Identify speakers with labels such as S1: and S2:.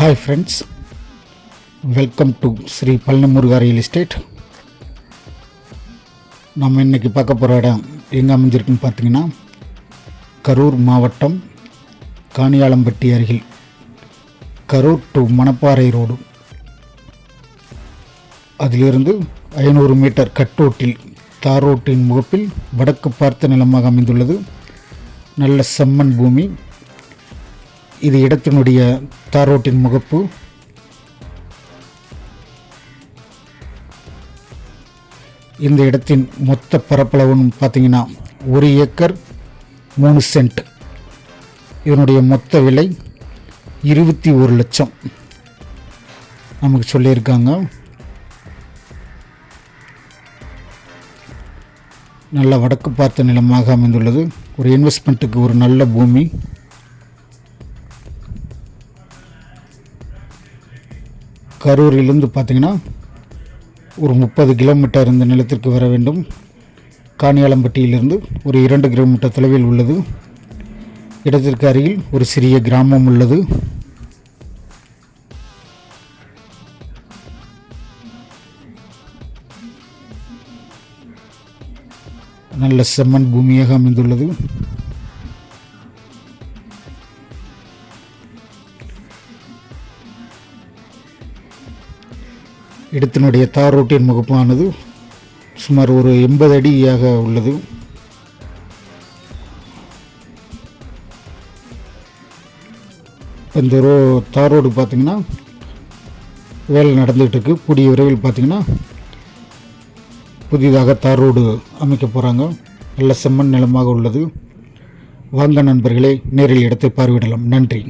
S1: Hi friends welcome to Sri Palanimuruga real estate நம்ம இன்றைக்கி பார்க்க போகிற இடம் எங்கே அமைஞ்சிருக்குன்னு பார்த்தீங்கன்னா கரூர் மாவட்டம் காணியாளம்பட்டி அருகில். கரூர் டு மணப்பாறை ரோடு அதிலிருந்து ஐநூறு மீட்டர் கட்டோட்டில் தார் ரோட்டின் முகப்பில் வடக்கு பார்த்த நிலமாக அமைந்துள்ளது. நல்ல செம்மண் பூமி. இது இடத்தினுடைய தார் ரோட்டின் முகப்பு. இந்த இடத்தின் மொத்த பரப்பளவுன்னு பார்த்தீங்கன்னா ஒரு ஏக்கர் மூணு சென்ட். இதனுடைய மொத்த விலை இருபத்தி ஒரு லட்சம். நமக்கு சொல்லியிருக்காங்க. நல்ல வடக்கு பார்த்த நிலமாக அமைந்துள்ளது. ஒரு இன்வெஸ்ட்மெண்ட்டுக்கு ஒரு நல்ல பூமி. கரூரிலிருந்து பார்த்திங்கன்னா ஒரு முப்பது கிலோமீட்டர் இந்த நிலத்திற்கு வர வேண்டும். காணியாலம்பட்டியிலிருந்து ஒரு இரண்டு கிலோமீட்டர் தொலைவில் உள்ளது. இடத்திற்கு அருகில் ஒரு சிறிய கிராமம் உள்ளது. நல்ல செம்மண் பூமியாக அமைந்துள்ளது. இடத்தினுடைய தார் ரோட்டின் முகப்பானது சுமார் ஒரு எண்பது அடியாக உள்ளது. இந்த ரோ தார் ரோடு பார்த்திங்கன்னா வேலை நடந்துகிட்டு இருக்குது கூடிய விரைவில் பார்த்திங்கன்னா புதிதாக தார் ரோடு அமைக்க போகிறாங்க நல்ல செம்மண் நிலமாக உள்ளது. வாங்க நண்பர்களே நேரில் இடத்தை பார்வையிடலாம். நன்றி.